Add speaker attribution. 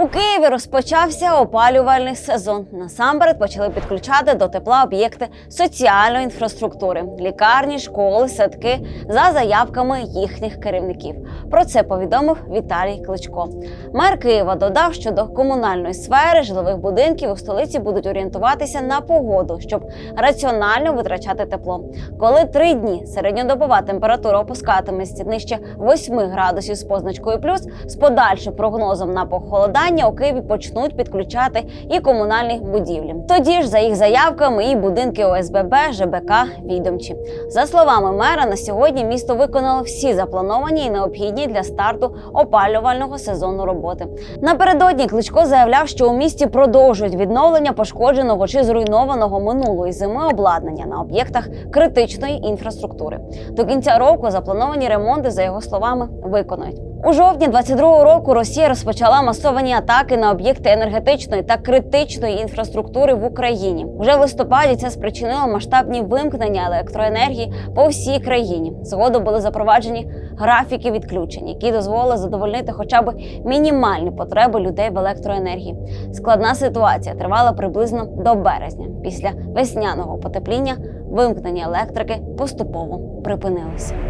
Speaker 1: У Києві розпочався опалювальний сезон. Насамперед почали підключати до тепла об'єкти соціальної інфраструктури, лікарні, школи, садки за заявками їхніх керівників. Про це повідомив Віталій Кличко. Мер Києва додав, що до комунальної сфери житлових будинків у столиці будуть орієнтуватися на погоду, щоб раціонально витрачати тепло. Коли три дні середньодобова температура опускатиметься нижче 8 градусів з позначкою плюс, з подальшим прогнозом на похолодання у Києві почнуть підключати і комунальні будівлі. Тоді ж, за їх заявками, і будинки ОСББ, ЖБК, відомчі. За словами мера, на сьогодні місто виконало всі заплановані і необхідні для старту опалювального сезону роботи. Напередодні Кличко заявляв, що у місті продовжують відновлення пошкодженого чи зруйнованого минулої зими обладнання на об'єктах критичної інфраструктури. До кінця року заплановані ремонти, за його словами, виконають. У жовтні 22-го року Росія розпочала масовані атаки на об'єкти енергетичної та критичної інфраструктури в Україні. Уже в листопаді це спричинило масштабні вимкнення електроенергії по всій країні. Згодом були запроваджені графіки відключень, які дозволили задовольнити хоча б мінімальні потреби людей в електроенергії. Складна ситуація тривала приблизно до березня. Після весняного потепління вимкнення електрики поступово припинилися.